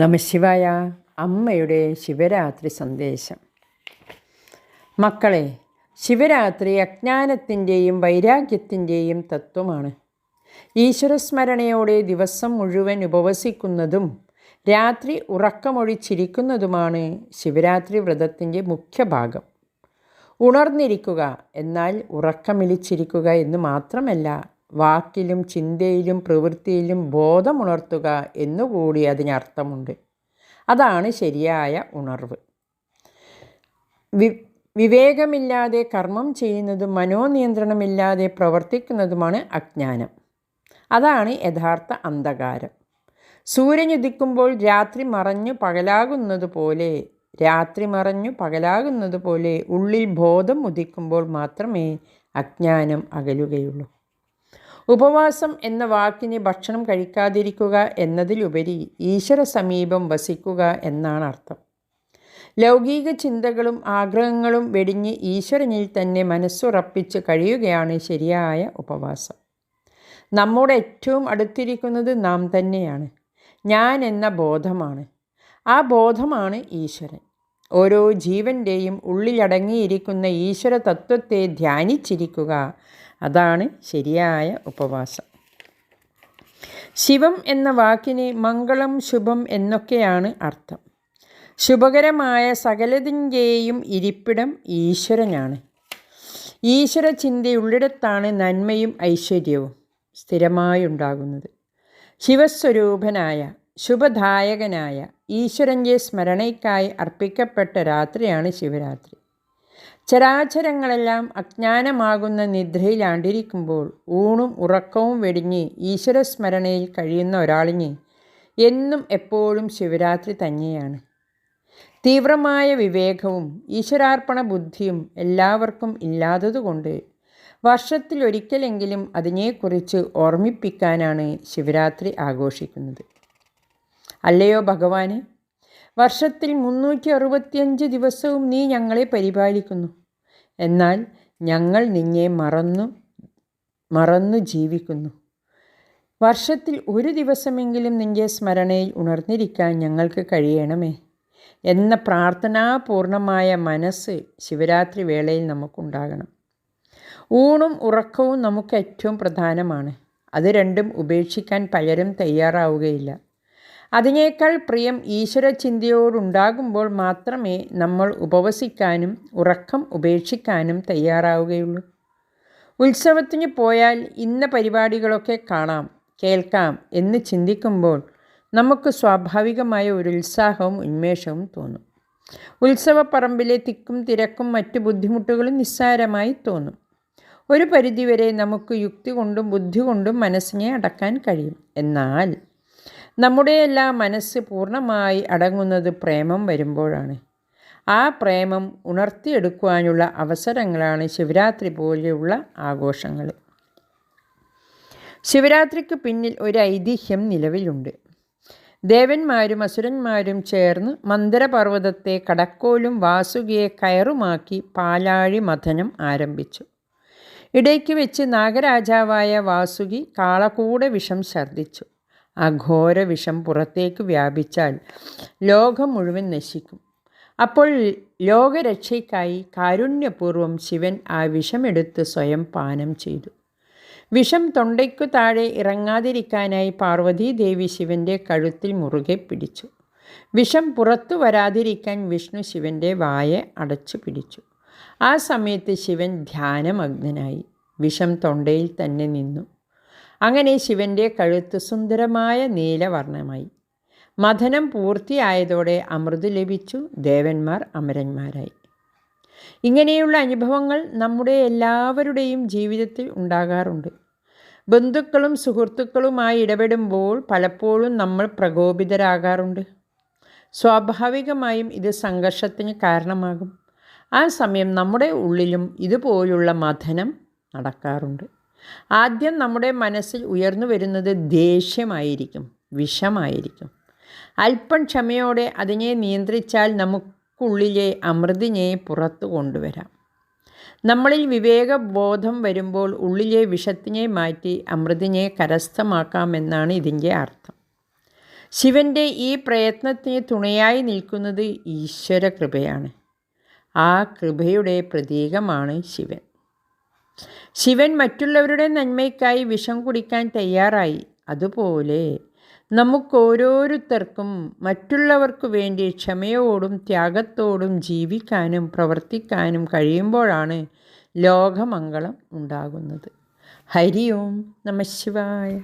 നമശിവായ അമ്മയുടെ ശിവരാത്രി സന്ദേശം. മക്കളെ ശിവരാത്രി അജ്ഞാനത്തിന്റെയും വൈരാഗ്യത്തിന്റെയും തത്വമാണ്. ഈശ്വരസ്മരണയോടെ ദിവസം മുഴുവൻ ഉപവസിക്കുന്നതും രാത്രി ഉറക്കമൊഴിച്ചിരിക്കുന്നതുമാണ് ശിവരാത്രി വ്രതത്തിന്റെ മുഖ്യഭാഗം. ഉണർന്നിരിക്കുക എന്നാൽ ഉറക്കമിളിച്ചിരിക്കുക എന്ന് മാത്രമല്ല വാക്കിലും ചിന്തയിലും പ്രവൃത്തിയിലും ബോധമുണർത്തുക എന്നുകൂടി അതിനർത്ഥമുണ്ട് അതാണ് ശരിയായ ഉണർവ്. വി വിവേകമില്ലാതെ കർമ്മം ചെയ്യുന്നതും മനോനിയന്ത്രണമില്ലാതെ പ്രവർത്തിക്കുന്നതുമാണ് അജ്ഞാനം. അതാണ് യഥാർത്ഥ അന്ധകാരം. സൂര്യനുദിക്കുമ്പോൾ രാത്രി മറഞ്ഞു പകലാകുന്നത് പോലെ രാത്രി മറഞ്ഞു പകലാകുന്നത് പോലെ ഉള്ളിൽ ബോധം ഉദിക്കുമ്പോൾ മാത്രമേ അജ്ഞാനം അകലുകയുള്ളൂ. ഉപവാസം എന്ന വാക്കിന് ഭക്ഷണം കഴിക്കാതിരിക്കുക എന്നതിലുപരി ഈശ്വര സമീപം വസിക്കുക എന്നാണ് അർത്ഥം. ലൗകിക ചിന്തകളും ആഗ്രഹങ്ങളും വെടിഞ്ഞ് ഈശ്വരനിൽ തന്നെ മനസ്സുറപ്പിച്ച് കഴിയുകയാണ് ശരിയായ ഉപവാസം. നമ്മുടെ ഏറ്റവും അടുത്തിരിക്കുന്നത് നാം തന്നെയാണ്. ഞാൻ എന്ന ബോധമാണ്. ആ ബോധമാണ് ഈശ്വരൻ. ഓരോ ജീവന്റെയും ഉള്ളിലടങ്ങിയിരിക്കുന്ന ഈശ്വര തത്വത്തെ ധ്യാനിച്ചിരിക്കുക. അതാണ് ശരിയായ ഉപവാസം. ശിവം എന്ന വാക്കിന് മംഗളം ശുഭം എന്നൊക്കെയാണ് അർത്ഥം. ശുഭകരമായ സകലതിന്റെയും ഇരിപ്പിടം ഈശ്വരനാണ്. ഈശ്വര ചിന്തയുള്ളിടത്താണ് നന്മയും ഐശ്വര്യവും സ്ഥിരമായുണ്ടാകുന്നത്. ശിവസ്വരൂപനായ ശുഭദായകനായ ഈശ്വരന്റെ സ്മരണയ്ക്കായി അർപ്പിക്കപ്പെട്ട രാത്രിയാണ് ശിവരാത്രി. ചരാചരങ്ങളെല്ലാം അജ്ഞാനമാകുന്ന നിദ്രയിലാണ്ടിരിക്കുമ്പോൾ ഊണും ഉറക്കവും വെടിഞ്ഞ് ഈശ്വരസ്മരണയിൽ കഴിയുന്ന ഒരാളിന് എന്നും എപ്പോഴും ശിവരാത്രി തന്നെയാണ്. തീവ്രമായ വിവേകവും ഈശ്വരാർപ്പണ ബുദ്ധിയും എല്ലാവർക്കും ഇല്ലാത്തതുകൊണ്ട് വർഷത്തിലൊരിക്കലെങ്കിലും അതിനെക്കുറിച്ച് ഓർമ്മിപ്പിക്കാനാണ് ശിവരാത്രി ആഘോഷിക്കുന്നത്. അല്ലയോ ഭഗവാനെ? വർഷത്തിൽ മുന്നൂറ്റി അറുപത്തിയഞ്ച് ദിവസവും നീ ഞങ്ങളെ പരിപാലിക്കുന്നു. എന്നാൽ ഞങ്ങൾ നിന്നെ മറന്നു മറന്നു ജീവിക്കുന്നു. വർഷത്തിൽ ഒരു ദിവസമെങ്കിലും നിന്റെ സ്മരണയിൽ ഉണർന്നിരിക്കാൻ ഞങ്ങൾക്ക് കഴിയണമേ എന്ന പ്രാർത്ഥനാപൂർണമായ മനസ്സ് ശിവരാത്രി വേളയിൽ നമുക്കുണ്ടാകണം. ഊണും ഉറക്കവും നമുക്ക് ഏറ്റവും പ്രധാനമാണ്. അത് രണ്ടും ഉപേക്ഷിക്കാൻ പലരും തയ്യാറാവുകയില്ല. അതിനേക്കാൾ പ്രിയം ഈശ്വര ചിന്തയോടുണ്ടാകുമ്പോൾ മാത്രമേ നമ്മൾ ഉപവസിക്കാനും ഉറക്കം ഉപേക്ഷിക്കാനും തയ്യാറാവുകയുള്ളൂ. ഉത്സവത്തിന് പോയാൽ ഇന്ന പരിപാടികളൊക്കെ കാണാം കേൾക്കാം എന്ന് ചിന്തിക്കുമ്പോൾ നമുക്ക് സ്വാഭാവികമായ ഒരു ഉത്സാഹവും ഉന്മേഷവും തോന്നും. ഉത്സവപ്പറമ്പിലെ തിക്കും തിരക്കും മറ്റു ബുദ്ധിമുട്ടുകളും നിസ്സാരമായി തോന്നും. ഒരു പരിധിവരെ നമുക്ക് യുക്തി കൊണ്ടും ബുദ്ധി കൊണ്ടും മനസ്സിനെ അടക്കാൻ കഴിയും. എന്നാൽ നമ്മുടെ എല്ലാ മനസ്സ് പൂർണമായി അടങ്ങുന്നത് പ്രേമം വരുമ്പോഴാണ്. ആ പ്രേമം ഉണർത്തിയെടുക്കുവാനുള്ള അവസരങ്ങളാണ് ശിവരാത്രി പോലെയുള്ള ആഘോഷങ്ങൾ. ശിവരാത്രിക്ക് പിന്നിൽ ഒരു ഐതിഹ്യം നിലവിലുണ്ട്. ദേവന്മാരും അസുരന്മാരും ചേർന്ന് മന്ദരപർവതത്തെ കടക്കോലും വാസുകിയെ കയറുമാക്കി പാലാഴി മഥനം ആരംഭിച്ചു. ഇടയ്ക്ക് വെച്ച് നാഗരാജാവായ വാസുകി കാളകൂട വിഷം ഛർദ്ദിച്ചു. ആ ഘോര വിഷം പുറത്തേക്ക് വ്യാപിച്ചാൽ ലോകം മുഴുവൻ നശിക്കും. അപ്പോൾ ലോകരക്ഷയ്ക്കായി കാരുണ്യപൂർവം ശിവൻ ആ വിഷമെടുത്ത് സ്വയം പാനം ചെയ്തു. വിഷം തൊണ്ടയ്ക്കു താഴെ ഇറങ്ങാതിരിക്കാനായി പാർവതീദേവി ശിവന്റെ കഴുത്തിൽ മുറുകെ പിടിച്ചു. വിഷം പുറത്തു വരാതിരിക്കാൻ വിഷ്ണു ശിവന്റെ വായ അടച്ചു പിടിച്ചു. ആ സമയത്ത് ശിവൻ ധ്യാനമഗ്നനായി. വിഷം തൊണ്ടയിൽ തന്നെ നിന്നു. അങ്ങനെ ശിവന്റെ കഴുത്ത് സുന്ദരമായ നീലവർണമായി. മഥനം പൂർത്തിയായതോടെ അമൃത് ലഭിച്ചു ദേവന്മാർ അമരന്മാരായി. ഇങ്ങനെയുള്ള അനുഭവങ്ങൾ നമ്മുടെ എല്ലാവരുടെയും ജീവിതത്തിൽ ഉണ്ടാകാറുണ്ട്. ബന്ധുക്കളും സുഹൃത്തുക്കളുമായി ഇടപെടുമ്പോൾ പലപ്പോഴും നമ്മൾ പ്രകോപിതരാകാറുണ്ട്. സ്വാഭാവികമായും ഇത് സംഘർഷത്തിന് കാരണമാകും. ആ സമയം നമ്മുടെ ഉള്ളിലും ഇതുപോലുള്ള മഥനം നടക്കാറുണ്ട്. ആദ്യം നമ്മുടെ മനസ്സിൽ ഉയർന്നു വരുന്നത് ദേഷ്യമായിരിക്കും വിഷമായിരിക്കും. അല്പം ക്ഷമയോടെ അതിനെ നിയന്ത്രിച്ചാൽ നമുക്കുള്ളിലെ അമൃതിനെ പുറത്തു കൊണ്ടുവരാം. നമ്മളിൽ വിവേകബോധം വരുമ്പോൾ ഉള്ളിലെ വിഷത്തിനെ മാറ്റി അമൃതിനെ കരസ്ഥമാക്കാമെന്നാണ് ഇതിന്റെ അർത്ഥം. ശിവന്റെ ഈ പ്രയത്നത്തിന് തുണയായി നിൽക്കുന്നത് ഈശ്വര കൃപയാണ് ആ കൃപയുടെ പ്രതീകമാണ് ശിവൻ. ശിവൻ മറ്റുള്ളവരുടെ നന്മയ്ക്കായി വിഷം കുടിക്കാൻ തയ്യാറായി. അതുപോലെ നമുക്കോരോരുത്തർക്കും മറ്റുള്ളവർക്കു വേണ്ടി ക്ഷമയോടും ത്യാഗത്തോടും ജീവിക്കാനും പ്രവർത്തിക്കാനും കഴിയുമ്പോഴാണ് ലോകമംഗളം ഉണ്ടാകുന്നത്. ഹരി ഓം നമ ശിവായ.